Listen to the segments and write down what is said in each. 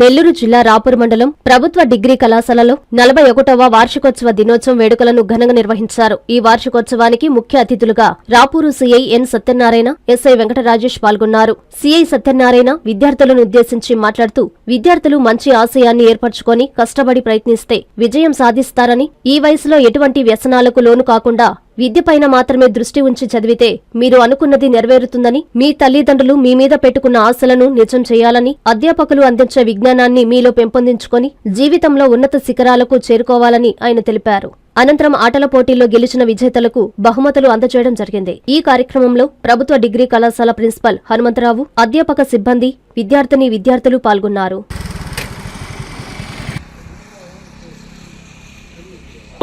నెల్లూరు జిల్లా రాపూర్ మండలం ప్రభుత్వ డిగ్రీ కళాశాలలో నలభై ఒకటవ వార్షికోత్సవ దినోత్సవం వేడుకలను ఘనంగా నిర్వహించారు. ఈ వార్షికోత్సవానికి ముఖ్య అతిథులుగా Rapur CI N Satyanarayana SI Venkatarajesh పాల్గొన్నారు. సీఐ సత్యనారాయణ విద్యార్థులను ఉద్దేశించి మాట్లాడుతూ విద్యార్థులు మంచి ఆశయాన్ని ఏర్పరచుకొని కష్టపడి ప్రయత్నిస్తే విజయం సాధిస్తారని ఈ వయసులో ఎటువంటి వ్యసనాలకు లోను కాకుండా విద్యపైన మాత్రమే దృష్టి ఉంచి చదివితే మీరు అనుకున్నది నెరవేరుతుందని మీ తల్లిదండ్రులు మీ మీద పెట్టుకున్న ఆశలను నిజం చేయాలని అధ్యాపకులు అందించే విజ్ఞానాన్ని మీలో పెంపొందించుకొని జీవితంలో ఉన్నత శిఖరాలకు చేరుకోవాలని ఆయన తెలిపారు. అనంతరం ఆటల పోటీల్లో గెలిచిన విజేతలకు బహుమతులు అందజేయడం జరిగింది. ఈ కార్యక్రమంలో ప్రభుత్వ డిగ్రీ కళాశాల ప్రిన్సిపల్ హనుమంతరావు అధ్యాపక సిబ్బంది విద్యార్థిని విద్యార్థులు పాల్గొన్నారు.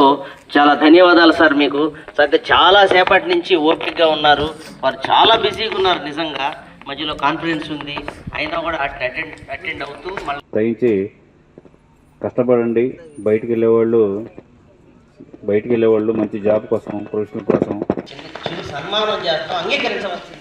సో, చాలా ధన్యవాదాలు సార్ మీకు. సార్ చాలా సేపటి నుంచి ఓపికగా ఉన్నారు. వారు చాలా బిజీగా ఉన్నారు నిజంగా. మధ్యలో కాన్ఫిడెన్స్ ఉంది. అయినా కూడా అటెండ్ అటెండ్ అవుతూ మళ్ళీ దయించి కష్టపడండి. బయటికి వెళ్ళేవాళ్ళు బయటికి వెళ్ళేవాళ్ళు మంచి జాబ్ కోసం ప్రొఫెషన్ కోసం. చిన్న సన్మానం చేస్తాం. అంగీకరించవలసిందిగా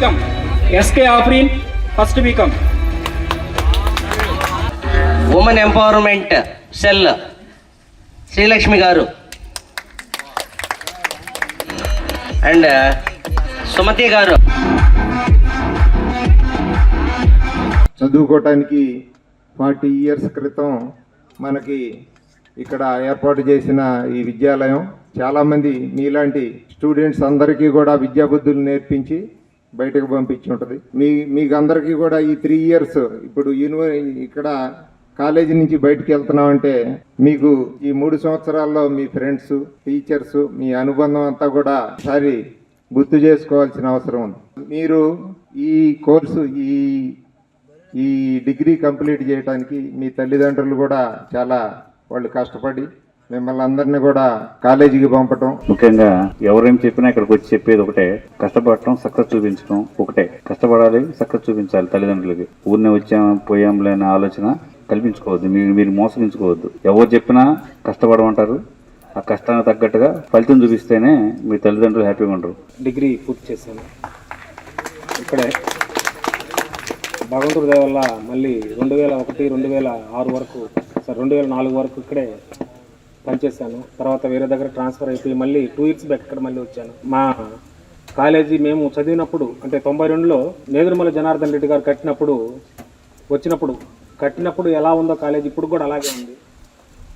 BCom SK Afreen first BCom women empowerment cell Srilakshmi గారు. అండ్ సుమతి గారు. చదువుకోవటానికి ఫార్టీ ఇయర్స్ క్రితం మనకి ఇక్కడ ఏర్పాటు చేసిన ఈ విద్యాలయం చాలామంది మీలాంటి స్టూడెంట్స్ అందరికీ కూడా విద్యాబుద్ధులు నేర్పించి బయటకు పంపించి ఉంటుంది. మీ మీకు అందరికీ కూడా ఈ త్రీ ఇయర్స్ ఇప్పుడు యూనివర్ ఇక్కడ కాలేజీ నుంచి బయటకు వెళ్తున్నామంటే మీకు ఈ మూడు సంవత్సరాల్లో మీ ఫ్రెండ్స్ టీచర్స్ మీ అనుబంధం అంతా కూడా ఒకసారి గుర్తు చేసుకోవాల్సిన అవసరం ఉంది. మీరు ఈ కోర్సు ఈ ఈ డిగ్రీ కంప్లీట్ చేయడానికి మీ తల్లిదండ్రులు కూడా చాలా వాళ్ళు కష్టపడి మిమ్మల్ని అందరినీ కూడా కాలేజీకి పంపటం. ముఖ్యంగా ఎవరేం చెప్పినా ఇక్కడికి వచ్చి చెప్పేది ఒకటే కష్టపడటం సక్సెస్ చూపించడం ఒకటే. కష్టపడాలి సక్సెస్ చూపించాలి తల్లిదండ్రులకి. ఊరినే వచ్చాం పోయాంలే అనే ఆలోచన కల్పించుకోవద్దు మీరు మీరు మోసగించుకోవద్దు. ఎవరు చెప్పినా కష్టపడమంటారు. ఆ కష్టానికి తగ్గట్టుగా ఫలితం చూపిస్తేనే మీ తల్లిదండ్రులు హ్యాపీగా ఉంటారు డిగ్రీ పూర్తి చేశాను. ఇక్కడే భగవంతుడి వల్ల మళ్ళీ రెండు వేల ఒకటి రెండు వేల ఆరు వరకు సార్ రెండు వేల నాలుగు వరకు ఇక్కడే పనిచేశాను తర్వాత వేరే దగ్గర ట్రాన్స్ఫర్ అయిపోయి మళ్ళీ టూ ఇయర్స్ బ్యాక్ ఇక్కడ మళ్ళీ వచ్చాను. మా కాలేజీ మేము చదివినప్పుడు అంటే తొంభై రెండులో నేదురుమల జనార్దన్ రెడ్డి గారు కట్టినప్పుడు వచ్చినప్పుడు కట్టినప్పుడు ఎలా ఉందో కాలేజీ ఇప్పుడు కూడా అలాగే ఉంది.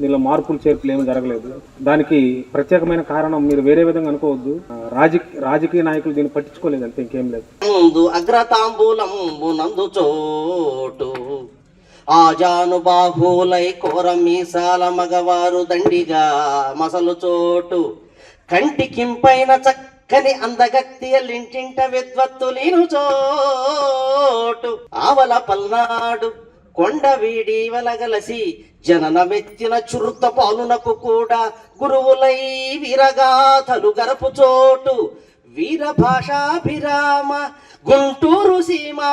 దీనిలో మార్పులు చేర్పులు ఏమీ జరగలేదు. దానికి ప్రత్యేకమైన కారణం మీరు వేరే విధంగా అనుకోవద్దు. రాజకీయ రాజకీయ నాయకులు దీన్ని పట్టించుకోలేదు అంతే ఇంకేం లేదు. ముందు నందు చోటు. ఆజాను బాహులై కోర మీసాల మగవారు దండిగా మసలు చోటు. కంటికింపైన చక్కని అందగత్తియలింటింట విద్వత్తులీను చోటు. ఆవల పల్నాడు కొండ వీడి వెలగలసి జననమెత్తిన చురుత పాలునకు కూడా గురువులై వీరగాథలు గరపు చోటు. వీర భాషాభిరామ గుంటూరు సీమా